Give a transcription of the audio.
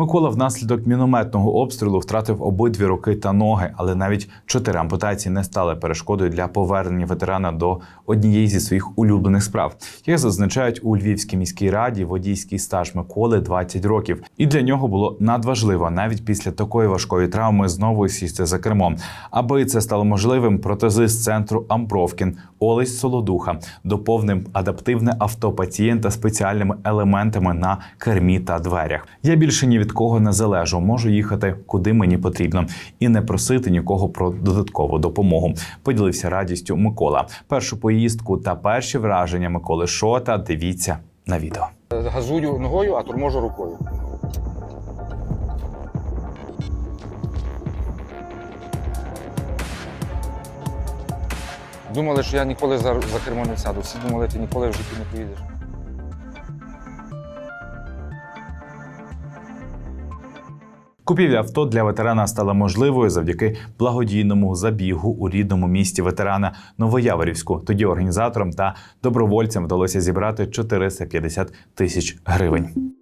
Микола внаслідок мінометного обстрілу втратив обидві руки та ноги, але навіть чотири ампутації не стали перешкодою для повернення ветерана до однієї зі своїх улюблених справ. Як зазначають у Львівській міській раді, водійський стаж Миколи 20 років, і для нього було надважливо навіть після такої важкої травми знову сісти за кермом. Аби це стало можливим, протезист центру Амбровкін Олесь Солодуха доповнив адаптивне авто пацієнта спеціальними елементами на кермі та дверях. Я більше ні від кого не залежу, можу їхати куди мені потрібно і не просити нікого про додаткову допомогу. Поділився радістю Микола. Першу поїздку та перші враження Миколи Шота. Дивіться на відео. Газую ногою, а торможу рукою. Думали, що я ніколи за, за кермо не сяду. Всі думали, ти ніколи в житті не поїдеш. Купівля авто для ветерана стала можливою завдяки благодійному забігу у рідному місті ветерана Новояворівську. Тоді організаторам та добровольцям вдалося зібрати 450 тисяч гривень.